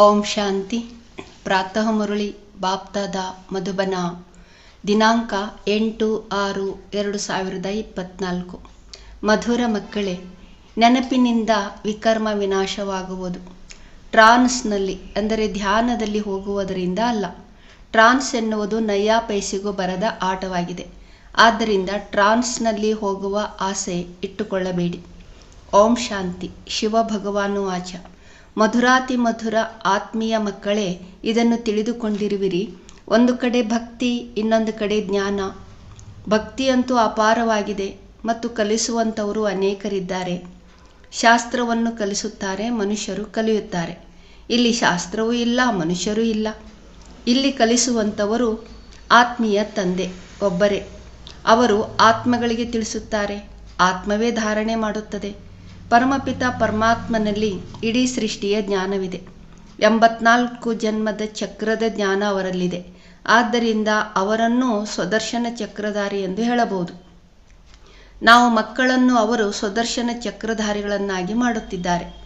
ಓಂ ಶಾಂತಿ. ಪ್ರಾತಃ ಮುರಳಿ ಬಾಪ್ದಾದ ಮಧುಬನ. ದಿನಾಂಕ ಎಂಟು ಆರು ಎರಡು ಸಾವಿರದ ಇಪ್ಪತ್ನಾಲ್ಕು. ಮಧುರ ಮಕ್ಕಳೇ, ನೆನಪಿನಿಂದ ವಿಕರ್ಮ ವಿನಾಶವಾಗುವುದು. ಟ್ರಾನ್ಸ್ನಲ್ಲಿ, ಅಂದರೆ ಧ್ಯಾನದಲ್ಲಿ ಹೋಗುವುದರಿಂದ ಅಲ್ಲ. ಟ್ರಾನ್ಸ್ ಎನ್ನುವುದು ನಯಾ ಪೈಸೆಗೂ ಬರದ ಆಟವಾಗಿದೆ. ಆದ್ದರಿಂದ ಟ್ರಾನ್ಸ್ನಲ್ಲಿ ಹೋಗುವ ಆಸೆ ಇಟ್ಟುಕೊಳ್ಳಬೇಡಿ. ಓಂ ಶಾಂತಿ. ಶಿವ ಭಗವಾನು ಆಚ. ಮಧುರಾತಿ ಮಧುರ ಆತ್ಮೀಯ ಮಕ್ಕಳೇ, ಇದನ್ನು ತಿಳಿದುಕೊಂಡಿರುವಿರಿ. ಒಂದು ಕಡೆ ಭಕ್ತಿ, ಇನ್ನೊಂದು ಕಡೆ ಜ್ಞಾನ. ಭಕ್ತಿಯಂತೂ ಅಪಾರವಾಗಿದೆ ಮತ್ತು ಕಲಿಸುವಂಥವರು ಅನೇಕರಿದ್ದಾರೆ. ಶಾಸ್ತ್ರವನ್ನು ಕಲಿಸುತ್ತಾರೆ, ಮನುಷ್ಯರು ಕಲಿಯುತ್ತಾರೆ. ಇಲ್ಲಿ ಶಾಸ್ತ್ರವೂ ಇಲ್ಲ, ಮನುಷ್ಯರೂ ಇಲ್ಲ. ಇಲ್ಲಿ ಕಲಿಸುವಂಥವರು ಆತ್ಮೀಯ ತಂದೆ, ಒಬ್ಬರೇ. ಅವರು ಆತ್ಮಗಳಿಗೆ ತಿಳಿಸುತ್ತಾರೆ, ಆತ್ಮವೇ ಧಾರಣೆ ಮಾಡುತ್ತದೆ. ಪರಮಪಿತ ಪರಮಾತ್ಮನಲ್ಲಿ ಇಡೀ ಸೃಷ್ಟಿಯ ಜ್ಞಾನವಿದೆ. ಎಂಬತ್ನಾಲ್ಕು ಜನ್ಮದ ಚಕ್ರದ ಜ್ಞಾನ ಅವರಲ್ಲಿದೆ. ಆದ್ದರಿಂದ ಅವರನ್ನು ಸ್ವದರ್ಶನ ಚಕ್ರಧಾರಿ ಎಂದು ಹೇಳಬಹುದು. ನಾವು ಮಕ್ಕಳನ್ನು ಅವರು ಸ್ವದರ್ಶನ ಚಕ್ರಧಾರಿಗಳನ್ನಾಗಿ ಮಾಡುತ್ತಿದ್ದಾರೆ.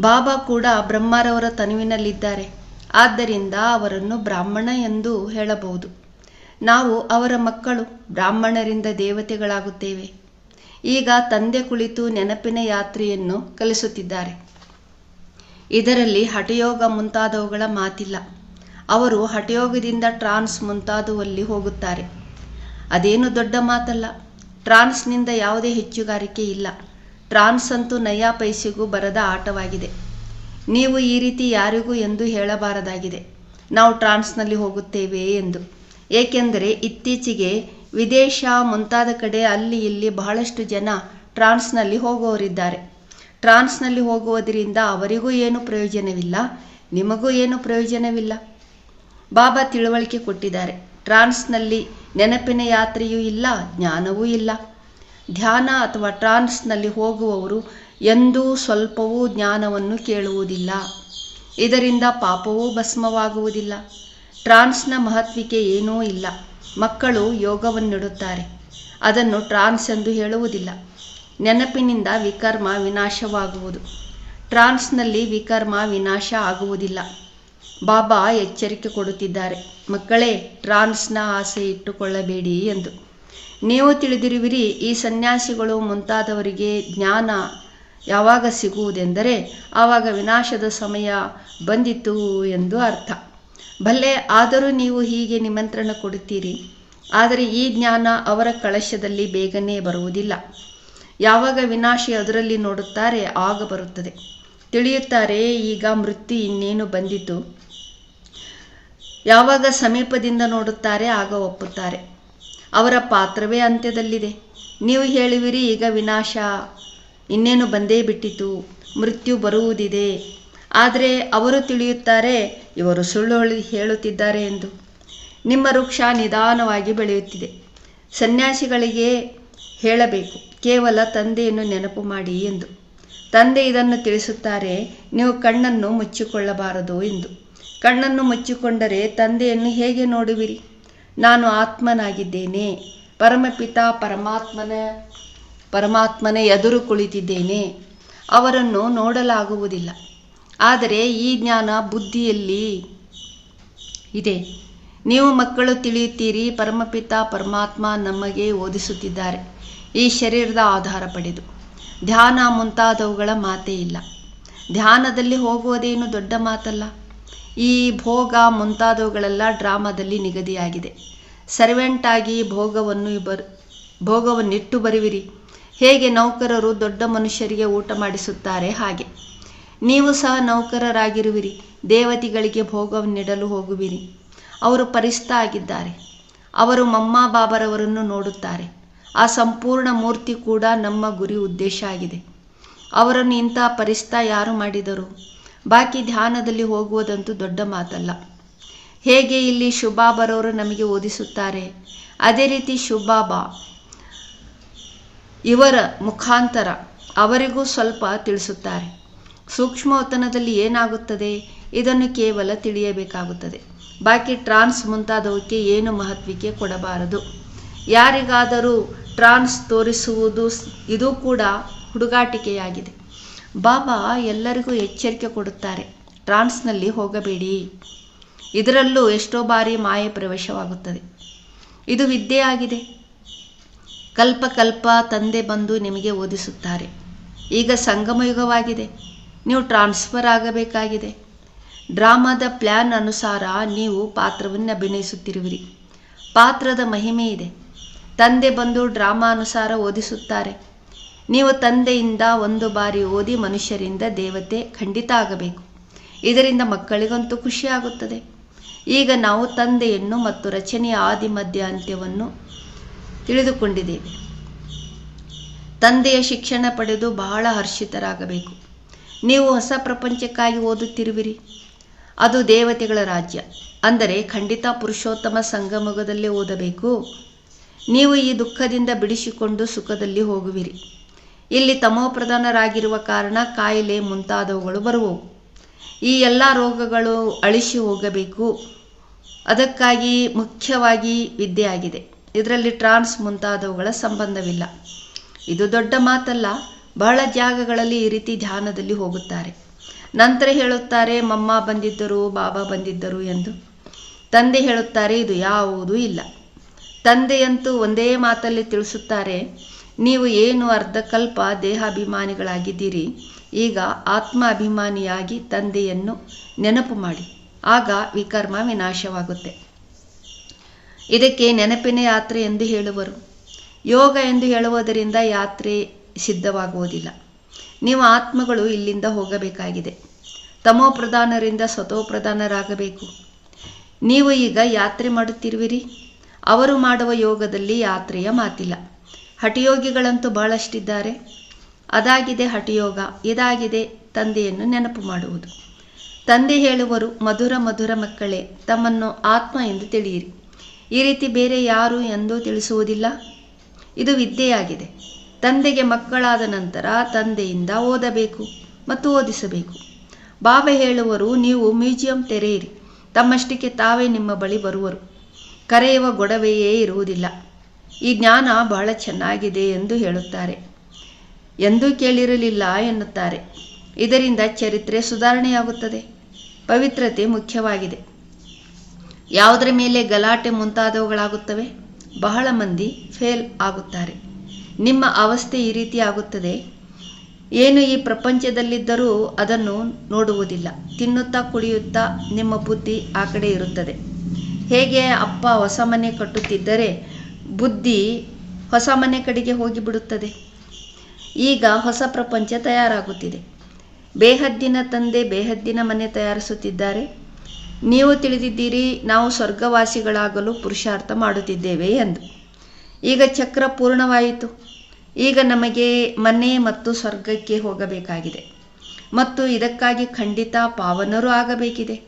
ಬಾಬಾ ಕೂಡ ಬ್ರಹ್ಮರವರ ತನುವಿನಲ್ಲಿದ್ದಾರೆ. ಆದ್ದರಿಂದ ಅವರನ್ನು ಬ್ರಾಹ್ಮಣ ಎಂದು ಹೇಳಬಹುದು. ನಾವು ಅವರ ಮಕ್ಕಳು ಬ್ರಾಹ್ಮಣರಿಂದ ದೇವತೆಗಳಾಗುತ್ತೇವೆ. ಈಗ ತಂದೆ ಕುಳಿತು ನೆನಪಿನ ಯಾತ್ರೆಯನ್ನು ಕಲಿಸುತ್ತಿದ್ದಾರೆ. ಇದರಲ್ಲಿ ಹಠಯೋಗ ಮುಂತಾದವುಗಳ ಮಾತಿಲ್ಲ. ಅವರು ಹಠಯೋಗದಿಂದ ಟ್ರಾನ್ಸ್ ಮುಂತಾದವಲ್ಲಿ ಹೋಗುತ್ತಾರೆ. ಅದೇನು ದೊಡ್ಡ ಮಾತಲ್ಲ. ಟ್ರಾನ್ಸ್ನಿಂದ ಯಾವುದೇ ಹೆಚ್ಚುಗಾರಿಕೆ ಇಲ್ಲ. ಟ್ರಾನ್ಸ್ ಅಂತೂ ನಯಾ ಪೈಸೆಗೂ ಬರದ ಆಟವಾಗಿದೆ. ನೀವು ಈ ರೀತಿ ಯಾರಿಗೂ ಎಂದು ಹೇಳಬಾರದಾಗಿದೆ. ನಾವು ಟ್ರಾನ್ಸ್ನಲ್ಲಿ ಹೋಗುತ್ತೇವೆ ಎಂದು. ಏಕೆಂದರೆ ಇತ್ತೀಚೆಗೆ ವಿದೇಶ ಮುಂತಾದ ಕಡೆ ಅಲ್ಲಿ ಇಲ್ಲಿ ಬಹಳಷ್ಟು ಜನ ಟ್ರಾನ್ಸ್ನಲ್ಲಿ ಹೋಗುವವರಿದ್ದಾರೆ. ಟ್ರಾನ್ಸ್ನಲ್ಲಿ ಹೋಗುವುದರಿಂದ ಅವರಿಗೂ ಏನು ಪ್ರಯೋಜನವಿಲ್ಲ, ನಿಮಗೂ ಏನು ಪ್ರಯೋಜನವಿಲ್ಲ. ಬಾಬಾ ತಿಳುವಳಿಕೆ ಕೊಟ್ಟಿದ್ದಾರೆ. ಟ್ರಾನ್ಸ್ನಲ್ಲಿ ನೆನಪಿನ ಯಾತ್ರೆಯೂ ಇಲ್ಲ, ಜ್ಞಾನವೂ ಇಲ್ಲ. ಧ್ಯಾನ ಅಥವಾ ಟ್ರಾನ್ಸ್ನಲ್ಲಿ ಹೋಗುವವರು ಎಂದೂ ಸ್ವಲ್ಪವೂ ಜ್ಞಾನವನ್ನು ಕೇಳುವುದಿಲ್ಲ. ಇದರಿಂದ ಪಾಪವೂ ಭಸ್ಮವಾಗುವುದಿಲ್ಲ. ಟ್ರಾನ್ಸ್ನ ಮಹತ್ವಿಕೆ ಏನೂ ಇಲ್ಲ. ಮಕ್ಕಳು ಯೋಗವನ್ನಿಡುತ್ತಾರೆ. ಅದನ್ನು ಟ್ರಾನ್ಸ್ ಎಂದು ಹೇಳುವುದಿಲ್ಲ. ನೆನಪಿನಿಂದ ವಿಕರ್ಮ ವಿನಾಶವಾಗುವುದು. ಟ್ರಾನ್ಸ್ನಲ್ಲಿ ವಿಕರ್ಮ ವಿನಾಶ ಆಗುವುದಿಲ್ಲ. ಬಾಬಾ ಎಚ್ಚರಿಕೆ ಕೊಡುತ್ತಿದ್ದಾರೆ. ಮಕ್ಕಳೇ, ಟ್ರಾನ್ಸ್ನ ಆಸೆ ಇಟ್ಟುಕೊಳ್ಳಬೇಡಿ ಎಂದು. ನೀವು ತಿಳಿದಿರುವಿರಿ, ಈ ಸನ್ಯಾಸಿಗಳು ಮುಂತಾದವರಿಗೆ ಜ್ಞಾನ ಯಾವಾಗ ಸಿಗುವುದೆಂದರೆ, ಆವಾಗ ವಿನಾಶದ ಸಮಯ ಬಂದಿತು ಎಂದು ಅರ್ಥ. ಭಲೆ ಆದರೂ ನೀವು ಹೀಗೆ ನಿಮಂತ್ರಣ ಕೊಡುತ್ತೀರಿ. ಆದರೆ ಈ ಜ್ಞಾನ ಅವರ ಕಳಶದಲ್ಲಿ ಬೇಗನೆ ಬರುವುದಿಲ್ಲ. ಯಾವಾಗ ವಿನಾಶಿ ಅದರಲ್ಲಿ ನೋಡುತ್ತಾರೆ, ಆಗ ಬರುತ್ತದೆ. ತಿಳಿಯುತ್ತಾರೆ, ಈಗ ಮೃತ್ಯು ಇನ್ನೇನು ಬಂದಿತು. ಯಾವಾಗ ಸಮೀಪದಿಂದ ನೋಡುತ್ತಾರೆ, ಆಗ ಒಪ್ಪುತ್ತಾರೆ. ಅವರ ಪಾತ್ರವೇ ಅಂತ್ಯದಲ್ಲಿದೆ. ನೀವು ಹೇಳುವಿರಿ, ಈಗ ವಿನಾಶ, ಇನ್ನೇನು ಬಂದೇ ಬಿಟ್ಟಿತು, ಮೃತ್ಯು ಬರುವುದಿದೆ. ಆದರೆ ಅವರು ತಿಳಿಯುತ್ತಾರೆ, ಇವರು ಸುಳ್ಳು ಹೇಳುತ್ತಿದ್ದಾರೆ ಎಂದು. ನಿಮ್ಮ ವೃಕ್ಷ ನಿಧಾನವಾಗಿ ಬೆಳೆಯುತ್ತಿದೆ. ಸನ್ಯಾಸಿಗಳಿಗೆ ಹೇಳಬೇಕು, ಕೇವಲ ತಂದೆಯನ್ನು ನೆನಪು ಮಾಡಿ ಎಂದು. ತಂದೆ ಇದನ್ನು ತಿಳಿಸುತ್ತಾರೆ, ನೀವು ಕಣ್ಣನ್ನು ಮುಚ್ಚಿಕೊಳ್ಳಬಾರದು ಎಂದು. ಕಣ್ಣನ್ನು ಮುಚ್ಚಿಕೊಂಡರೆ ತಂದೆಯನ್ನು ಹೇಗೆ ನೋಡುವಿರಿ? ನಾನು ಆತ್ಮನಾಗಿದ್ದೇನೆ, ಪರಮಪಿತ ಪರಮಾತ್ಮನ ಪರಮಾತ್ಮನ ಎದುರು ಕುಳಿತಿದ್ದೇನೆ. ಅವರನ್ನು ನೋಡಲಾಗುವುದಿಲ್ಲ. ಆದರೆ ಈ ಜ್ಞಾನ ಬುದ್ಧಿಯಲ್ಲಿ ಇದೆ. ನೀವು ಮಕ್ಕಳು ತಿಳಿಯುತ್ತೀರಿ, ಪರಮಪಿತ, ಪರಮಾತ್ಮ ನಮಗೆ ಓದಿಸುತ್ತಿದ್ದಾರೆ. ಈ ಶರೀರದ ಆಧಾರ ಪಡೆದು. ಧ್ಯಾನ ಮುಂತಾದವುಗಳ ಮಾತೇ ಇಲ್ಲ. ಧ್ಯಾನದಲ್ಲಿ ಹೋಗುವುದೇನು ದೊಡ್ಡ ಮಾತಲ್ಲ? ಈ ಭೋಗ ಮುಂತಾದವುಗಳೆಲ್ಲ ಡ್ರಾಮಾದಲ್ಲಿ ನಿಗದಿಯಾಗಿದೆ. ಸರ್ವೆಂಟ್ ಆಗಿ ಭೋಗವನ್ನು ಬರ್ ಭೋಗವನ್ನಿಟ್ಟು ಬರುವಿರಿ. ಹೇಗೆ ನೌಕರರು ದೊಡ್ಡ ಮನುಷ್ಯರಿಗೆ ಊಟ ಮಾಡಿಸುತ್ತಾರೆ ಹಾಗೆ. ನೀವು ಸಹ ನೌಕರರಾಗಿರುವಿರಿ. ದೇವತೆಗಳಿಗೆ ಭೋಗವನ್ನಿಡಲು ಹೋಗುವಿರಿ. ಅವರು ಪರಿಸ್ಥ ಆಗಿದ್ದಾರೆ. ಅವರು ಮಮ್ಮ ಬಾಬರವರನ್ನು ನೋಡುತ್ತಾರೆ. ಆ ಸಂಪೂರ್ಣ ಮೂರ್ತಿ ಕೂಡ ನಮ್ಮ ಗುರಿ ಉದ್ದೇಶ ಆಗಿದೆ. ಅವರನ್ನು ಇಂತಹ ಪರಿಸ್ತ ಯಾರು ಮಾಡಿದರು? ಬಾಕಿ ಧ್ಯಾನದಲ್ಲಿ ಹೋಗುವುದಂತೂ ದೊಡ್ಡ ಮಾತಲ್ಲ. ಹೇಗೆ ಇಲ್ಲಿ ಶುಭಾಬರವರು ನಮಗೆ ಓದಿಸುತ್ತಾರೆ? ಅದೇ ರೀತಿ ಶುಭಾಬಾ ಇವರ ಮುಖಾಂತರ ಅವರಿಗೂ ಸ್ವಲ್ಪ ತಿಳಿಸುತ್ತಾರೆ. ಸೂಕ್ಷ್ಮವತನದಲ್ಲಿ ಏನಾಗುತ್ತದೆ? ಇದನ್ನು ಕೇವಲ ತಿಳಿಯಬೇಕಾಗುತ್ತದೆ. ಬಾಕಿ ಟ್ರಾನ್ಸ್ ಮುಂತಾದವಕ್ಕೆ ಏನು ಮಹತ್ವಕ್ಕೆ ಕೊಡಬಾರದು? ಯಾರಿಗಾದರೂ ಟ್ರಾನ್ಸ್ ತೋರಿಸುವುದು ಇದು ಕೂಡ ಹುಡುಗಾಟಿಕೆಯಾಗಿದೆ. ಬಾಬಾ ಎಲ್ಲರಿಗೂ ಎಚ್ಚರಿಕೆ ಕೊಡುತ್ತಾರೆ, ಟ್ರಾನ್ಸ್ನಲ್ಲಿ ಹೋಗಬೇಡಿ. ಇದರಲ್ಲೂ ಎಷ್ಟೋ ಬಾರಿ ಮಾಯೆ ಪ್ರವೇಶವಾಗುತ್ತದೆ. ಇದು ವಿದ್ಯೆ ಆಗಿದೆ ಕಲ್ಪ ಕಲ್ಪ ತಂದೆ ಬಂದು ನಿಮಗೆ ಓದಿಸುತ್ತಾರೆ. ಈಗ ಸಂಗಮಯುಗವಾಗಿದೆ. ನೀವು ಟ್ರಾನ್ಸ್ಫರ್ ಆಗಬೇಕಾಗಿದೆ. ಡ್ರಾಮಾದ ಪ್ಲ್ಯಾನ್ ಅನುಸಾರ ನೀವು ಪಾತ್ರವನ್ನು ಅಭಿನಯಿಸುತ್ತಿರುವಿರಿ. ಪಾತ್ರದ ಮಹಿಮೆ ಇದೆ. ತಂದೆ ಬಂದು ಡ್ರಾಮಾ ಅನುಸಾರ ಓದಿಸುತ್ತಾರೆ. ನೀವು ತಂದೆಯಿಂದ ಒಂದು ಬಾರಿ ಓದಿ ಮನುಷ್ಯರಿಂದ ದೇವತೆ ಖಂಡಿತ ಆಗಬೇಕು. ಇದರಿಂದ ಮಕ್ಕಳಿಗಂತೂ ಖುಷಿಯಾಗುತ್ತದೆ ಈಗ ನಾವು ತಂದೆಯನ್ನು ಮತ್ತು ರಚನೆಯ ಆದಿ ಮಧ್ಯ ಅಂತ್ಯವನ್ನು ತಿಳಿದುಕೊಂಡಿದ್ದೇವೆ. ತಂದೆಯ ಶಿಕ್ಷಣ ಪಡೆದು ಬಹಳ ಹರ್ಷಿತರಾಗಬೇಕು. ನೀವು ಹೊಸ ಪ್ರಪಂಚಕ್ಕಾಗಿ ಓದುತ್ತಿರುವಿರಿ. ಅದು ದೇವತೆಗಳ ರಾಜ್ಯ. ಅಂದರೆ ಖಂಡಿತ ಪುರುಷೋತ್ತಮ ಸಂಗಮಗದಲ್ಲಿ ಓದಬೇಕು. ನೀವು ಈ ದುಃಖದಿಂದ ಬಿಡಿಸಿಕೊಂಡು ಸುಖದಲ್ಲಿ ಹೋಗುವಿರಿ. ಇಲ್ಲಿ ತಮೋಪ್ರಧಾನರಾಗಿರುವ ಕಾರಣ ಕಾಯಿಲೆ ಮುಂತಾದವುಗಳು ಬರುವವು. ಈ ಎಲ್ಲ ರೋಗಗಳು ಅಳಿಸಿ ಹೋಗಬೇಕು. ಅದಕ್ಕಾಗಿ ಮುಖ್ಯವಾಗಿ ವಿದ್ಯೆ ಆಗಿದೆ. ಇದರಲ್ಲಿ ಟ್ರಾನ್ಸ್ ಮುಂತಾದವುಗಳ ಸಂಬಂಧವಿಲ್ಲ. ಇದು ದೊಡ್ಡ ಮಾತಲ್ಲ. ಬಹಳ ಜಾಗಗಳಲ್ಲಿ ಈ ರೀತಿ ಧ್ಯಾನದಲ್ಲಿ ಹೋಗುತ್ತಾರೆ. ನಂತರ ಹೇಳುತ್ತಾರೆ, ಮಮ್ಮ ಬಂದಿದ್ದರು, ಬಾಬಾ ಬಂದಿದ್ದರು ಎಂದು. ತಂದೆ ಹೇಳುತ್ತಾರೆ, ಇದು ಯಾವುದೂ ಇಲ್ಲ. ತಂದೆಯಂತೂ ಒಂದೇ ಮಾತಲ್ಲಿ ತಿಳಿಸುತ್ತಾರೆ, ನೀವು ಏನು ಅರ್ಧಕಲ್ಪ ದೇಹಾಭಿಮಾನಿಗಳಾಗಿದ್ದೀರಿ, ಈಗ ಆತ್ಮ ಅಭಿಮಾನಿಯಾಗಿ ತಂದೆಯನ್ನು ನೆನಪು ಮಾಡಿ. ಆಗ ವಿಕರ್ಮ ವಿನಾಶವಾಗುತ್ತೆ. ಇದಕ್ಕೆ ನೆನಪಿನ ಯಾತ್ರೆ ಎಂದು ಹೇಳುವರು. ಯೋಗ ಎಂದು ಹೇಳುವುದರಿಂದ ಯಾತ್ರೆ ಸಿದ್ಧವಾಗುವುದಿಲ್ಲ. ನೀವು ಆತ್ಮಗಳು ಇಲ್ಲಿಂದ ಹೋಗಬೇಕಾಗಿದೆ. ತಮೋ ಪ್ರಧಾನರಿಂದ ಸ್ವತೋ ಪ್ರಧಾನರಾಗಬೇಕು. ನೀವು ಈಗ ಯಾತ್ರೆ ಮಾಡುತ್ತಿರುವಿರಿ? ಅವರು ಮಾಡುವ ಯೋಗದಲ್ಲಿ ಯಾತ್ರೆಯ ಮಾತಿಲ್ಲ. ಹಠಯೋಗಿಗಳಂತೂ ಬಹಳಷ್ಟಿದ್ದಾರೆ. ಅದಾಗಿದೆ ಹಠಯೋಗ, ಇದಾಗಿದೆ ತಂದೆಯನ್ನು ನೆನಪು ಮಾಡುವುದು. ತಂದೆ ಹೇಳುವರು, ಮಧುರ ಮಧುರ ಮಕ್ಕಳೇ, ತಮ್ಮನ್ನು ಆತ್ಮ ಎಂದು ತಿಳಿಯಿರಿ. ಈ ರೀತಿ ಬೇರೆ ಯಾರು ಎಂದು ತಿಳಿಸುವುದಿಲ್ಲ. ಇದು ವಿದ್ಯೆಯಾಗಿದೆ. ತಂದೆಗೆ ಮಕ್ಕಳಾದ ನಂತರ ತಂದೆಯಿಂದ ಓದಬೇಕು ಮತ್ತು ಓದಿಸಬೇಕು. ಬಾಬೆ ಹೇಳುವರು, ನೀವು ಮ್ಯೂಸಿಯಂ ತೆರೆಯಿರಿ. ತಮ್ಮಷ್ಟಕ್ಕೆ ತಾವೇ ನಿಮ್ಮ ಬಳಿ ಬರುವರು. ಕರೆಯುವ ಗೊಡವೆಯೇ ಇರುವುದಿಲ್ಲ. ಈ ಜ್ಞಾನ ಬಹಳ ಚೆನ್ನಾಗಿದೆ ಎಂದು ಹೇಳುತ್ತಾರೆ. ಎಂದೂ ಕೇಳಿರಲಿಲ್ಲ ಎನ್ನುತ್ತಾರೆ. ಇದರಿಂದ ಚರಿತ್ರೆ ಸುಧಾರಣೆಯಾಗುತ್ತದೆ. ಪವಿತ್ರತೆ ಮುಖ್ಯವಾಗಿದೆ. ಯಾವುದರ ಮೇಲೆ ಗಲಾಟೆ ಮುಂತಾದವುಗಳಾಗುತ್ತವೆ? ಬಹಳ ಮಂದಿ ಫೇಲ್ ಆಗುತ್ತಾರೆ. ನಿಮ್ಮ ಅವಸ್ಥೆ ಈ ರೀತಿ ಆಗುತ್ತದೆ? ಏನು ಈ ಪ್ರಪಂಚದಲ್ಲಿದ್ದರೂ ಅದನ್ನು ನೋಡುವುದಿಲ್ಲ. ತಿನ್ನುತ್ತಾ ಕುಡಿಯುತ್ತಾ ನಿಮ್ಮ ಬುದ್ಧಿ ಆ ಕಡೆ ಇರುತ್ತದೆ. ಹೇಗೆ ಅಪ್ಪ ಹೊಸ ಮನೆ ಕಟ್ಟುತ್ತಿದ್ದರೆ ಬುದ್ಧಿ ಹೊಸ ಮನೆ ಕಡೆಗೆ ಹೋಗಿಬಿಡುತ್ತದೆ. ಈಗ ಹೊಸ ಪ್ರಪಂಚ ತಯಾರಾಗುತ್ತಿದೆ. ಬೇಹದ್ದಿನ ತಂದೆ ಬೇಹದ್ದಿನ ಮನೆ ತಯಾರಿಸುತ್ತಿದ್ದಾರೆ. ನೀವು ತಿಳಿದಿದ್ದೀರಿ, ನಾವು ಸ್ವರ್ಗವಾಸಿಗಳಾಗಲು ಪುರುಷಾರ್ಥ ಮಾಡುತ್ತಿದ್ದೇವೆ ಎಂದು. ಈಗ ಚಕ್ರ ಪೂರ್ಣವಾಯಿತು. ಈಗ ನಮಗೆ ಮನೆ ಮತ್ತು ಸ್ವರ್ಗಕ್ಕೆ ಹೋಗಬೇಕಾಗಿದೆ. ಮತ್ತು ಇದಕ್ಕಾಗಿ ಖಂಡಿತ ಪಾವನರೂ ಆಗಬೇಕಿದೆ.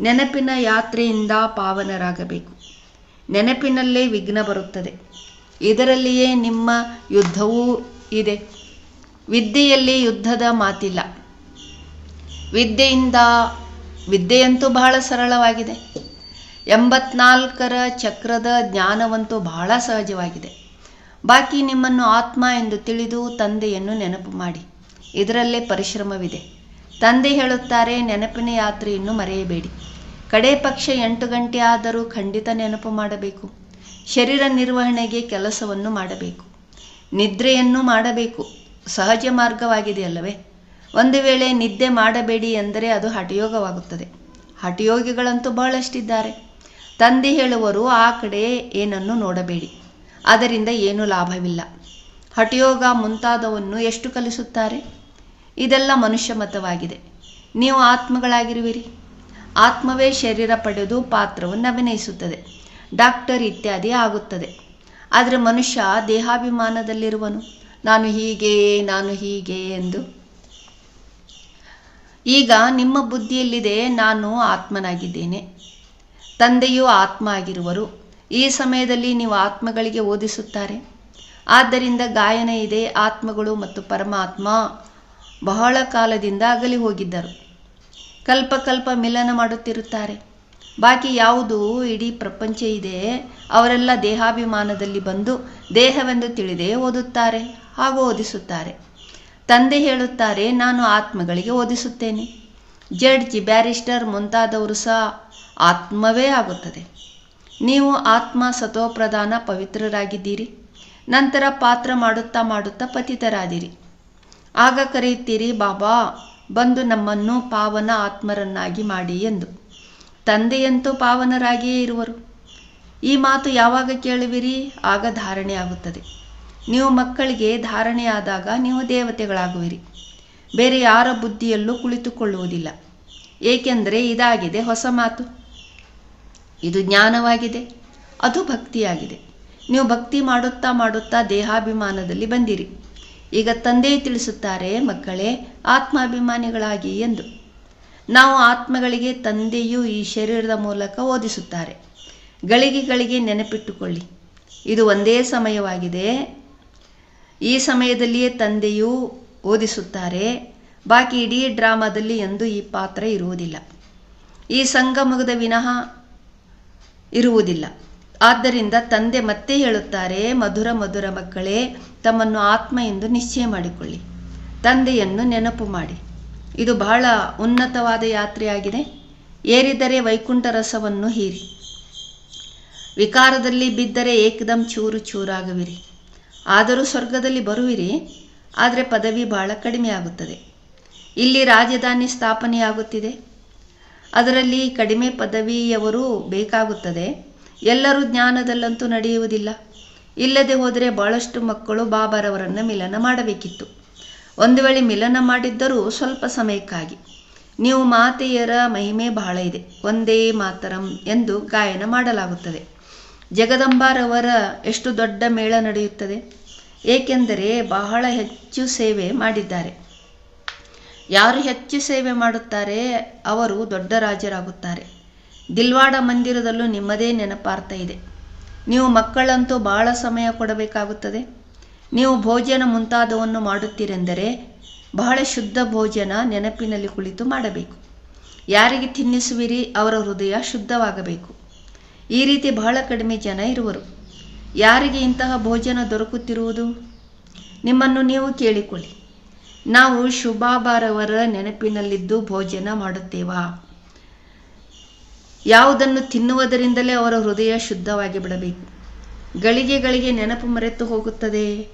ನೆನಪಿನ ಯಾತ್ರೆಯಿಂದ ಪಾವನರಾಗಬೇಕು. ನೆನಪಿನಲ್ಲೇ ವಿಘ್ನ ಬರುತ್ತದೆ. ಇದರಲ್ಲಿಯೇ ನಿಮ್ಮ ಯುದ್ಧವೂ ಇದೆ. ವಿದ್ಯೆಯಲ್ಲಿ ಯುದ್ಧದ ಮಾತಿಲ್ಲ. ವಿದ್ಯೆಯಿಂದ ವಿದ್ಯೆಯಂತೂ ಬಹಳ ಸರಳವಾಗಿದೆ. ಎಂಬತ್ನಾಲ್ಕರ ಚಕ್ರದ ಜ್ಞಾನವಂತೂ ಬಹಳ ಸಹಜವಾಗಿದೆ. ಬಾಕಿ ನಿಮ್ಮನ್ನು ಆತ್ಮ ಎಂದು ತಿಳಿದು ತಂದೆಯನ್ನು ನೆನಪು ಮಾಡಿ. ಇದರಲ್ಲೇ ಪರಿಶ್ರಮವಿದೆ. ತಂದೆ ಹೇಳುತ್ತಾರೆ, ನೆನಪಿನ ಯಾತ್ರೆಯನ್ನು ಮರೆಯಬೇಡಿ. ಕಡೆ ಪಕ್ಷ ಎಂಟು ಗಂಟೆ ಆದರೂ ಖಂಡಿತ ನೆನಪು ಮಾಡಬೇಕು. ಶರೀರ ನಿರ್ವಹಣೆಗೆ ಕೆಲಸವನ್ನು ಮಾಡಬೇಕು. ನಿದ್ರೆಯನ್ನು ಮಾಡಬೇಕು. ಸಹಜ ಮಾರ್ಗವಾಗಿದೆಯಲ್ಲವೇ? ಒಂದು ವೇಳೆ ನಿದ್ದೆ ಮಾಡಬೇಡಿ ಎಂದರೆ ಅದು ಹಠಯೋಗವಾಗುತ್ತದೆ. ಹಠಯೋಗಿಗಳಂತೂ ಬಹಳಷ್ಟಿದ್ದಾರೆ. ತಂದೆ ಹೇಳುವರು, ಆ ಕಡೆ ಏನನ್ನು ನೋಡಬೇಡಿ. ಅದರಿಂದ ಏನೂ ಲಾಭವಿಲ್ಲ. ಹಠಯೋಗ ಮುಂತಾದವನ್ನು ಎಷ್ಟು ಕಲಿಸುತ್ತಾರೆ? ಇದೆಲ್ಲ ಮನುಷ್ಯ ಮತವಾಗಿದೆ ನೀವು ಆತ್ಮಗಳಾಗಿರುವಿರಿ. ಆತ್ಮವೇ ಶರೀರ ಪಡೆದು ಪಾತ್ರವನ್ನು ಅಭಿನಯಿಸುತ್ತದೆ. ಡಾಕ್ಟರ್ ಇತ್ಯಾದಿ ಆಗುತ್ತದೆ. ಆದರೆ ಮನುಷ್ಯ ದೇಹಾಭಿಮಾನದಲ್ಲಿರುವನು. ನಾನು ಹೀಗೆ ನಾನು ಹೀಗೆ ಎಂದು. ಈಗ ನಿಮ್ಮ ಬುದ್ಧಿಯಲ್ಲಿದೆ, ನಾನು ಆತ್ಮನಾಗಿದ್ದೇನೆ. ತಂದೆಯು ಆತ್ಮ ಆಗಿರುವರು. ಈ ಸಮಯದಲ್ಲಿ ನೀವು ಆತ್ಮಗಳಿಗೆ ಓದಿಸುತ್ತಾರೆ. ಆದ್ದರಿಂದ ಗಾಯನ ಇದೆ, ಆತ್ಮಗಳು ಮತ್ತು ಪರಮಾತ್ಮ ಬಹಳ ಕಾಲದಿಂದ ಅಗಲಿ ಹೋಗಿದ್ದರು. ಕಲ್ಪ ಕಲ್ಪ ಮಿಲನ ಮಾಡುತ್ತಿರುತ್ತಾರೆ. ಬಾಕಿ ಯಾವುದು ಇಡೀ ಪ್ರಪಂಚ ಇದೆ, ಅವರೆಲ್ಲ ದೇಹಾಭಿಮಾನದಲ್ಲಿ ಬಂದು ದೇಹವೆಂದು ತಿಳಿದೇ ಓದುತ್ತಾರೆ, ಹಾಗೂ ಓದಿಸುತ್ತಾರೆ. ತಂದೆ ಹೇಳುತ್ತಾರೆ, ನಾನು ಆತ್ಮಗಳಿಗೆ ಓದಿಸುತ್ತೇನೆ. ಜಡ್ಜ್, ಬ್ಯಾರಿಸ್ಟರ್ ಮುಂತಾದವರು ಸಹ ಆತ್ಮವೇ ಆಗುತ್ತದೆ. ನೀವು ಆತ್ಮ ಸತೋಪ್ರಧಾನ ಪವಿತ್ರರಾಗಿದ್ದೀರಿ. ನಂತರ ಪಾತ್ರ ಮಾಡುತ್ತಾ ಮಾಡುತ್ತಾ ಪತಿತರಾದಿರಿ. ಆಗ ಕರೆಯುತ್ತೀರಿ, ಬಾಬಾ, ಬಂದು ನಮ್ಮನ್ನು ಪಾವನ ಆತ್ಮರನ್ನಾಗಿ ಮಾಡಿ ಎಂದು. ತಂದೆಯಂತೂ ಪಾವನರಾಗಿಯೇ ಇರುವರು. ಈ ಮಾತು ಯಾವಾಗ ಕೇಳುವಿರಿ? ಆಗ ಧಾರಣೆ ಆಗುತ್ತದೆ. ನೀವು ಮಕ್ಕಳಿಗೆ ಧಾರಣೆಯಾದಾಗ ನೀವು ದೇವತೆಗಳಾಗುವಿರಿ. ಬೇರೆ ಯಾರ ಬುದ್ಧಿಯಲ್ಲೂ ಕುಳಿತುಕೊಳ್ಳುವುದಿಲ್ಲ. ಏಕೆಂದರೆ ಇದಾಗಿದೆ ಹೊಸ ಮಾತು. ಇದು ಜ್ಞಾನವಾಗಿದೆ, ಅದು ಭಕ್ತಿಯಾಗಿದೆ. ನೀವು ಭಕ್ತಿ ಮಾಡುತ್ತಾ ಮಾಡುತ್ತಾ ದೇಹಾಭಿಮಾನದಲ್ಲಿ ಬಂದಿರಿ. ಈಗ ತಂದೆ ತಿಳಿಸುತ್ತಾರೆ, ಮಕ್ಕಳೇ, ಆತ್ಮಾಭಿಮಾನಿಗಳಾಗಿ ಎಂದು. ನಾವು ಆತ್ಮಗಳಿಗೆ ತಂದೆಯು ಈ ಶರೀರದ ಮೂಲಕ ಓದಿಸುತ್ತಾರೆ. ಗಳಿಗೆಗಳಿಗೆ ನೆನಪಿಟ್ಟುಕೊಳ್ಳಿ. ಇದು ಒಂದೇ ಸಮಯವಾಗಿದೆ. ಈ ಸಮಯದಲ್ಲಿಯೇ ತಂದೆಯು ಓದಿಸುತ್ತಾರೆ. ಬಾಕಿ ಇಡೀ ಡ್ರಾಮಾದಲ್ಲಿ ಎಂದು ಈ ಪಾತ್ರ ಇರುವುದಿಲ್ಲ. ಈ ಸಂಗಮದ ವಿನಃ ಇರುವುದಿಲ್ಲ. ಆದ್ದರಿಂದ ತಂದೆ ಮತ್ತೆ ಹೇಳುತ್ತಾರೆ, ಮಧುರ ಮಧುರ ಮಕ್ಕಳೇ, ತಮ್ಮನ್ನು ಆತ್ಮ ಎಂದು ನಿಶ್ಚಯ ಮಾಡಿಕೊಳ್ಳಿ. ತಂದೆಯನ್ನು ನೆನಪು ಮಾಡಿ. ಇದು ಬಹಳ ಉನ್ನತವಾದ ಯಾತ್ರೆಯಾಗಿದೆ. ಏರಿದರೆ ವೈಕುಂಠ ರಸವನ್ನು ಹೀರಿ. ವಿಕಾರದಲ್ಲಿ ಬಿದ್ದರೆ ಏಕದಂ ಚೂರು ಚೂರಾಗುವಿರಿ. ಆದರೂ ಸ್ವರ್ಗದಲ್ಲಿ ಬರುವಿರಿ, ಆದರೆ ಪದವಿ ಬಹಳ ಕಡಿಮೆ ಆಗುತ್ತದೆ ಇಲ್ಲಿ ರಾಜಧಾನಿ ಸ್ಥಾಪನೆಯಾಗುತ್ತಿದೆ. ಅದರಲ್ಲಿ ಕಡಿಮೆ ಪದವಿಯವರು ಬೇಕಾಗುತ್ತದೆ. ಎಲ್ಲರೂ ಜ್ಞಾನದಲ್ಲಂತೂ ನಡೆಯುವುದಿಲ್ಲ. ಇಲ್ಲದೆ ಹೋದರೆ ಬಹಳಷ್ಟು ಮಕ್ಕಳು ಬಾಬಾರವರನ್ನು ಮಿಲನ ಮಾಡಬೇಕಿತ್ತು. ಒಂದು ವೇಳೆ ಮಿಲನ ಮಾಡಿದ್ದರೂ ಸ್ವಲ್ಪ ಸಮಯಕ್ಕಾಗಿ. ನೀವು ಮಾತೆಯರ ಮಹಿಮೆ ಬಹಳ ಇದೆ. ಒಂದೇ ಮಾತರಂ ಎಂದು ಗಾಯನ ಮಾಡಲಾಗುತ್ತದೆ. ಜಗದಂಬಾರವರ ಎಷ್ಟು ದೊಡ್ಡ ಮೇಳ ನಡೆಯುತ್ತದೆ. ಏಕೆಂದರೆ ಬಹಳ ಹೆಚ್ಚು ಸೇವೆ ಮಾಡಿದ್ದಾರೆ. ಯಾರು ಹೆಚ್ಚು ಸೇವೆ ಮಾಡುತ್ತಾರೆ ಅವರು ದೊಡ್ಡ ರಾಜರಾಗುತ್ತಾರೆ. ದಿಲ್ವಾಡ ಮಂದಿರದಲ್ಲೂ ನಿಮ್ಮದೇ ನೆನಪಾರ್ಥ ಇದೆ. ನೀವು ಮಕ್ಕಳಂತೂ ಬಹಳ ಸಮಯ ಕೊಡಬೇಕಾಗುತ್ತದೆ. ನೀವು ಭೋಜನ ಮುಂತಾದವನ್ನು ಮಾಡುತ್ತೀರೆಂದರೆ ಬಹಳ ಶುದ್ಧ ಭೋಜನ ನೆನಪಿನಲ್ಲಿ ಕುಳಿತು ಮಾಡಬೇಕು. ಯಾರಿಗೆ ತಿನ್ನಿಸುವಿರಿ ಅವರ ಹೃದಯ ಶುದ್ಧವಾಗಬೇಕು. ಈ ರೀತಿ ಬಹಳ ಕಡಿಮೆ ಜನ ಇರುವರು. ಯಾರಿಗೆ ಇಂತಹ ಭೋಜನ ದೊರಕುತ್ತಿರುವುದು? ನಿಮ್ಮನ್ನು ನೀವು ಕೇಳಿಕೊಳ್ಳಿ. ನಾವು ಶುಭಾಬಾರವರ ನೆನಪಿನಲ್ಲಿದ್ದು ಭೋಜನ ಮಾಡುತ್ತೇವಾ? ಯಾವುದನ್ನು ತಿನ್ನುವುದರಿಂದಲೇ ಅವರ ಹೃದಯ ಶುದ್ಧವಾಗಿ ಬಿಡಬೇಕು. ಗಳಿಗೆ ನೆನಪು ಮರೆತು ಹೋಗುತ್ತದೆ.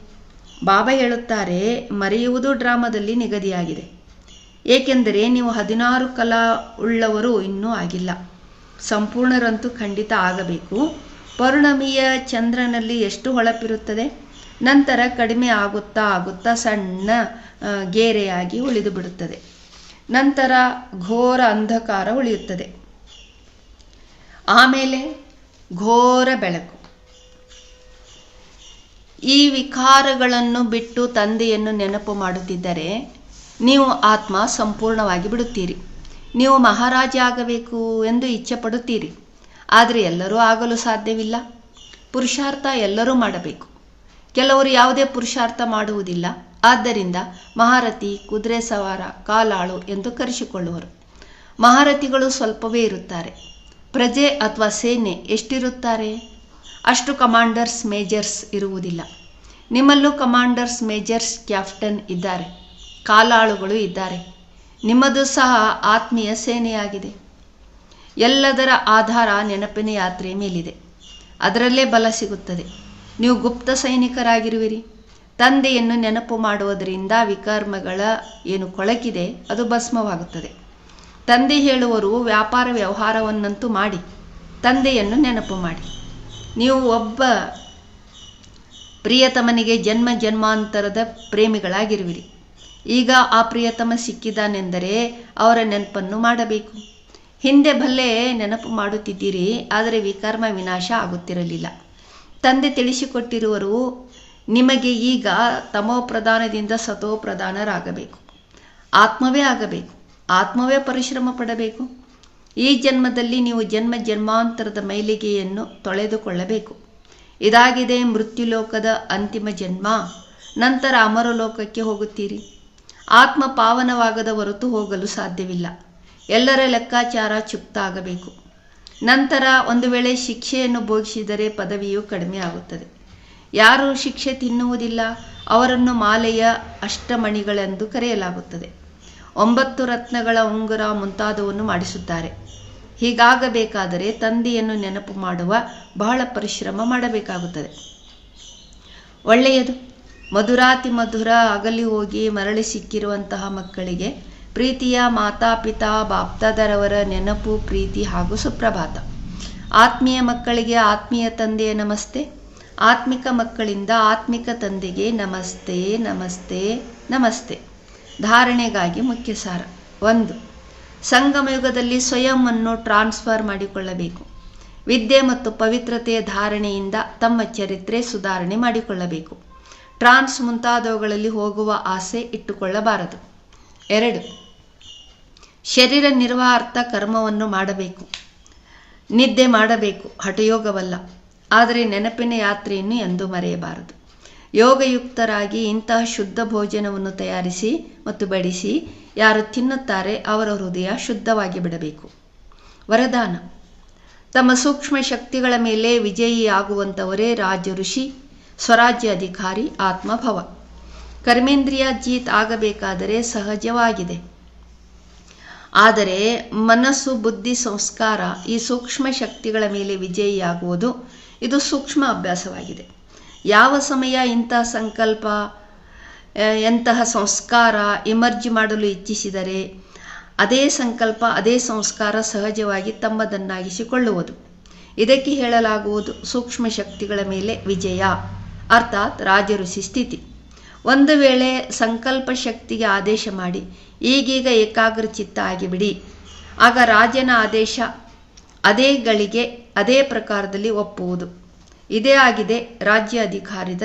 ಬಾಬಾ ಹೇಳುತ್ತಾರೆ, ಮರೆಯುವುದು ಡ್ರಾಮಾದಲ್ಲಿ ನಿಗದಿಯಾಗಿದೆ. ಏಕೆಂದರೆ ನೀವು ಹದಿನಾರು ಕಲಾ ಉಳ್ಳವರು ಇನ್ನೂ ಆಗಿಲ್ಲ. ಸಂಪೂರ್ಣರಂತೂ ಖಂಡಿತ ಆಗಬೇಕು. ಪೌರ್ಣಮಿಯ ಚಂದ್ರನಲ್ಲಿ ಎಷ್ಟು ಹೊಳಪಿರುತ್ತದೆ? ನಂತರ ಕಡಿಮೆ ಆಗುತ್ತಾ ಆಗುತ್ತಾ ಸಣ್ಣ ಗೇರೆಯಾಗಿ ಉಳಿದು ಬಿಡುತ್ತದೆ. ನಂತರ ಘೋರ ಅಂಧಕಾರ ಉಳಿಯುತ್ತದೆ. ಆಮೇಲೆ ಘೋರ ಬೆಳಕು. ಈ ವಿಕಾರಗಳನ್ನು ಬಿಟ್ಟು ತಂದೆಯನ್ನು ನೆನಪು ಮಾಡುತ್ತಿದ್ದರೆ ನೀವು ಆತ್ಮ ಸಂಪೂರ್ಣವಾಗಿ ಬಿಡುತ್ತೀರಿ. ನೀವು ಮಹಾರಾಜ ಆಗಬೇಕು ಎಂದು ಇಚ್ಛೆ ಪಡುತ್ತೀರಿ. ಆದರೆ ಎಲ್ಲರೂ ಆಗಲು ಸಾಧ್ಯವಿಲ್ಲ. ಪುರುಷಾರ್ಥ ಎಲ್ಲರೂ ಮಾಡಬೇಕು. ಕೆಲವರು ಯಾವುದೇ ಪುರುಷಾರ್ಥ ಮಾಡುವುದಿಲ್ಲ. ಆದ್ದರಿಂದ ಮಹಾರಥಿ ಕುದುರೆ ಸವಾರ ಕಾಲಾಳು ಎಂದು ಕರೆಸಿಕೊಳ್ಳುವರು. ಮಹಾರಥಿಗಳು ಸ್ವಲ್ಪವೇ ಇರುತ್ತಾರೆ. ಪ್ರಜೆ ಅಥವಾ ಸೇನೆ ಎಷ್ಟಿರುತ್ತಾರೆ? ಅಷ್ಟು ಕಮಾಂಡರ್ಸ್ ಮೇಜರ್ಸ್ ಇರುವುದಿಲ್ಲ. ನಿಮ್ಮಲ್ಲೂ ಕಮಾಂಡರ್ಸ್ ಮೇಜರ್ಸ್ ಕ್ಯಾಪ್ಟನ್ ಇದ್ದಾರೆ. ಕಾಲಾಳುಗಳು ಇದ್ದಾರೆ. ನಿಮ್ಮದು ಸಹ ಆತ್ಮೀಯ ಸೇನೆಯಾಗಿದೆ. ಎಲ್ಲದರ ಆಧಾರ ನೆನಪಿನ ಯಾತ್ರೆ ಮೇಲಿದೆ. ಅದರಲ್ಲೇ ಬಲ ಸಿಗುತ್ತದೆ. ನೀವು ಗುಪ್ತ ಸೈನಿಕರಾಗಿರುವಿರಿ. ತಂದೆಯನ್ನು ನೆನಪು ಮಾಡುವುದರಿಂದ ವಿಕರ್ಮಗಳ ಏನು ಕೊಳಕಿದೆ, ಅದು ಭಸ್ಮವಾಗುತ್ತದೆ. ತಂದೆ ಹೇಳುವರು, ವ್ಯಾಪಾರ ವ್ಯವಹಾರವನ್ನಂತೂ ಮಾಡಿ, ತಂದೆಯನ್ನು ನೆನಪು ಮಾಡಿ. ನೀವು ಒಬ್ಬ ಪ್ರಿಯತಮನಿಗೆ ಜನ್ಮ ಜನ್ಮಾಂತರದ ಪ್ರೇಮಿಗಳಾಗಿರುವಿರಿ. ಈಗ ಆ ಪ್ರಿಯತಮ ಸಿಕ್ಕಿದಾನೆಂದರೆ ಅವರ ನೆನಪನ್ನು ಮಾಡಬೇಕು. ಹಿಂದೆ ಭಲ್ಲೆ ನೆನಪು ಮಾಡುತ್ತಿದ್ದೀರಿ, ಆದರೆ ವಿಕರ್ಮ ವಿನಾಶ ಆಗುತ್ತಿರಲಿಲ್ಲ. ತಂದೆ ತಿಳಿಸಿಕೊಟ್ಟಿರುವರು ನಿಮಗೆ ಈಗ ತಮೋ ಪ್ರಧಾನದಿಂದ ಸತೋ ಪ್ರಧಾನರಾಗಬೇಕು ಆತ್ಮವೇ ಆಗಬೇಕು. ಆತ್ಮವೇ ಪರಿಶ್ರಮ ಪಡಬೇಕು. ಈ ಜನ್ಮದಲ್ಲಿ ನೀವು ಜನ್ಮ ಜನ್ಮಾಂತರದ ಮೈಲಿಗೆಯನ್ನು ತೊಳೆದುಕೊಳ್ಳಬೇಕು. ಇದಾಗಿದೆ ಮೃತ್ಯುಲೋಕದ ಅಂತಿಮ ಜನ್ಮ. ನಂತರ ಅಮರಲೋಕಕ್ಕೆ ಹೋಗುತ್ತೀರಿ. ಆತ್ಮ ಪಾವನವಾಗದ ಹೊರತು ಹೋಗಲು ಸಾಧ್ಯವಿಲ್ಲ. ಎಲ್ಲರ ಲೆಕ್ಕಾಚಾರ ಚುಕ್ತ ಆಗಬೇಕು ನಂತರ ಒಂದು ವೇಳೆ ಶಿಕ್ಷೆಯನ್ನು ಭೋಗಿಸಿದರೆ ಪದವಿಯು ಕಡಿಮೆ ಆಗುತ್ತದೆ. ಯಾರು ಶಿಕ್ಷೆ ತಿನ್ನುವುದಿಲ್ಲ, ಅವರನ್ನು ಮಾಲೆಯ ಅಷ್ಟಮಣಿಗಳೆಂದು ಕರೆಯಲಾಗುತ್ತದೆ. ಒಂಬತ್ತು ರತ್ನಗಳ ಉಂಗುರ ಮುಂತಾದವನ್ನು ಮಾಡಿಸುತ್ತಾರೆ. ಹೀಗಾಗಬೇಕಾದರೆ ತಂದೆಯನ್ನು ನೆನಪು ಮಾಡುವ ಬಹಳ ಪರಿಶ್ರಮ ಮಾಡಬೇಕಾಗುತ್ತದೆ. ಒಳ್ಳೆಯದು. ಮಧುರಾತಿ ಮಧುರ ಅಗಲಿ ಹೋಗಿ ಮರಳಿ ಸಿಕ್ಕಿರುವಂತಹ ಮಕ್ಕಳಿಗೆ ಪ್ರೀತಿಯ ಮಾತಾ ಪಿತಾ ಬಾಪ್ತಾದರವರ ನೆನಪು, ಪ್ರೀತಿ ಹಾಗೂ ಸುಪ್ರಭಾತ. ಆತ್ಮೀಯ ಮಕ್ಕಳಿಗೆ ಆತ್ಮೀಯ ತಂದೆಯ ನಮಸ್ತೆ. ಆತ್ಮಿಕ ಮಕ್ಕಳಿಂದ ಆತ್ಮಿಕ ತಂದೆಗೆ ನಮಸ್ತೆ ನಮಸ್ತೆ ನಮಸ್ತೆ. ಧಾರಣೆಗಾಗಿ ಮುಖ್ಯ ಸಾರ. ಒಂದು ಸಂಗಮಯುಗದಲ್ಲಿ ಸ್ವಯಂ ಅನ್ನು ಟ್ರಾನ್ಸ್ಫರ್ ಮಾಡಿಕೊಳ್ಳಬೇಕು. ವಿದ್ಯೆ ಮತ್ತು ಪವಿತ್ರತೆಯ ಧಾರಣೆಯಿಂದ ತಮ್ಮ ಚರಿತ್ರೆ ಸುಧಾರಣೆ ಮಾಡಿಕೊಳ್ಳಬೇಕು. ಟ್ರಾನ್ಸ್ ಮುಂತಾದವುಗಳಲ್ಲಿ ಹೋಗುವ ಆಸೆ ಇಟ್ಟುಕೊಳ್ಳಬಾರದು. ಎರಡು ಶರೀರ ನಿರ್ವಾಹಾರ್ಥ ಕರ್ಮವನ್ನು ಮಾಡಬೇಕು. ನಿದ್ದೆ ಮಾಡಬೇಕು. ಹಠಯೋಗವಲ್ಲ. ಆದರೆ ನೆನಪಿನ ಯಾತ್ರೆಯನ್ನು ಎಂದೂ ಮರೆಯಬಾರದು. ಯೋಗಯುಕ್ತರಾಗಿ ಇಂತಹ ಶುದ್ಧ ಭೋಜನವನ್ನು ತಯಾರಿಸಿ ಮತ್ತು ಬಡಿಸಿ ಯಾರು ತಿನ್ನುತ್ತಾರೆ ಅವರ ಹೃದಯ ಶುದ್ಧವಾಗಿ ಬಿಡಬೇಕು. ವರದಾನ. ತಮ್ಮ ಸೂಕ್ಷ್ಮ ಶಕ್ತಿಗಳ ಮೇಲೆ ವಿಜಯಿಯಾಗುವಂಥವರೇ ರಾಜ ಋಷಿ ಸ್ವರಾಜ್ಯ ಅಧಿಕಾರಿ, ಆತ್ಮಭವ. ಕರ್ಮೇಂದ್ರಿಯ ಜೀತ್ ಆಗಬೇಕಾದರೆ ಸಹಜವಾಗಿದೆ. ಆದರೆ ಮನಸ್ಸು, ಬುದ್ಧಿ, ಸಂಸ್ಕಾರ ಈ ಸೂಕ್ಷ್ಮ ಶಕ್ತಿಗಳ ಮೇಲೆ ವಿಜಯಿಯಾಗುವುದು ಇದು ಸೂಕ್ಷ್ಮ ಅಭ್ಯಾಸವಾಗಿದೆ. ಯಾವ ಸಮಯ ಇಂತಹ ಸಂಕಲ್ಪ ಎಂತಹ ಸಂಸ್ಕಾರ ಇಮರ್ಜ್ ಮಾಡಲು ಇಚ್ಛಿಸಿದರೆ ಅದೇ ಸಂಕಲ್ಪ, ಅದೇ ಸಂಸ್ಕಾರ ಸಹಜವಾಗಿ ತಮ್ಮದನ್ನಾಗಿಸಿಕೊಳ್ಳುವುದು. ಇದಕ್ಕೆ ಹೇಳಲಾಗುವುದು ಸೂಕ್ಷ್ಮ ಶಕ್ತಿಗಳ ಮೇಲೆ ವಿಜಯ, ಅರ್ಥಾತ್ ರಾಜಋಷಿ ಸ್ಥಿತಿ. ಒಂದು ವೇಳೆ ಸಂಕಲ್ಪ ಶಕ್ತಿಗೆ ಆದೇಶ ಮಾಡಿ, ಈಗೀಗ ಏಕಾಗ್ರಚಿತ್ತ ಆಗಿಬಿಡಿ. ಆಗ ರಾಜನ ಆದೇಶ ಅದೇ ಗಳಿಗೆ ಅದೇ ಪ್ರಕಾರದಲ್ಲಿ ಒಪ್ಪುವುದು. ಇದೇ ಆಗಿದೆ ರಾಜ್ಯ ಅಧಿಕಾರಿದ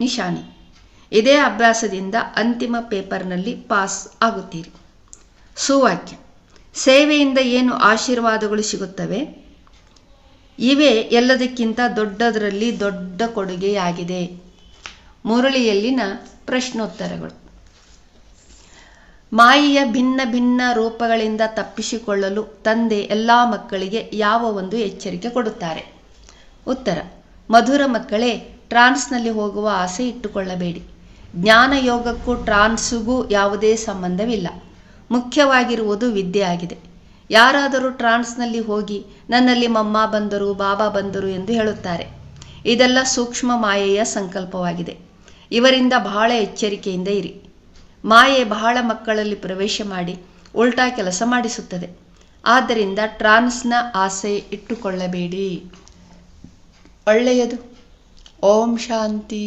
ನಿಶಾನಿ. ಇದೇ ಅಭ್ಯಾಸದಿಂದ ಅಂತಿಮ ಪೇಪರ್ನಲ್ಲಿ ಪಾಸ್ ಆಗುತ್ತೀರಿ. ಸುವಾಕ್ಯ. ಸೇವೆಯಿಂದ ಏನು ಆಶೀರ್ವಾದಗಳು ಸಿಗುತ್ತವೆ? ಇವೇ ಎಲ್ಲದಕ್ಕಿಂತ ದೊಡ್ಡದರಲ್ಲಿ ದೊಡ್ಡ ಕೊಡುಗೆಯಾಗಿದೆ. ಮುರಳಿಯಲ್ಲಿನ ಪ್ರಶ್ನೋತ್ತರಗಳು. ಮಾಯೆಯ ಭಿನ್ನ ಭಿನ್ನ ರೂಪಗಳಿಂದ ತಪ್ಪಿಸಿಕೊಳ್ಳಲು ತಂದೆ ಎಲ್ಲ ಮಕ್ಕಳಿಗೆ ಯಾವ ಒಂದು ಎಚ್ಚರಿಕೆ ಕೊಡುತ್ತಾರೆ? ಉತ್ತರ, ಮಧುರ ಮಕ್ಕಳೇ, ಟ್ರಾನ್ಸ್ನಲ್ಲಿ ಹೋಗುವ ಆಸೆ ಇಟ್ಟುಕೊಳ್ಳಬೇಡಿ. ಜ್ಞಾನ ಯೋಗಕ್ಕೂ ಟ್ರಾನ್ಸ್ಗೂ ಯಾವುದೇ ಸಂಬಂಧವಿಲ್ಲ. ಮುಖ್ಯವಾಗಿರುವುದು ವಿದ್ಯೆ ಆಗಿದೆ. ಯಾರಾದರೂ ಟ್ರಾನ್ಸ್ನಲ್ಲಿ ಹೋಗಿ, ನನ್ನಲ್ಲಿ ಮಮ್ಮ ಬಂದರು, ಬಾಬಾ ಬಂದರು ಎಂದು ಹೇಳುತ್ತಾರೆ. ಇದೆಲ್ಲ ಸೂಕ್ಷ್ಮ ಮಾಯೆಯ ಸಂಕಲ್ಪವಾಗಿದೆ. ಇವರಿಂದ ಬಹಳ ಎಚ್ಚರಿಕೆಯಿಂದ ಇರಿ. ಮಾಯೆ ಬಹಳ ಮಕ್ಕಳಲ್ಲಿ ಪ್ರವೇಶ ಮಾಡಿ ಉಲ್ಟಾ ಕೆಲಸ ಮಾಡಿಸುತ್ತದೆ. ಆದ್ದರಿಂದ ಟ್ರಾನ್ಸ್ನ ಆಸೆ ಇಟ್ಟುಕೊಳ್ಳಬೇಡಿ. ಒಳ್ಳೆಯದು. ಓಂ ಶಾಂತಿ.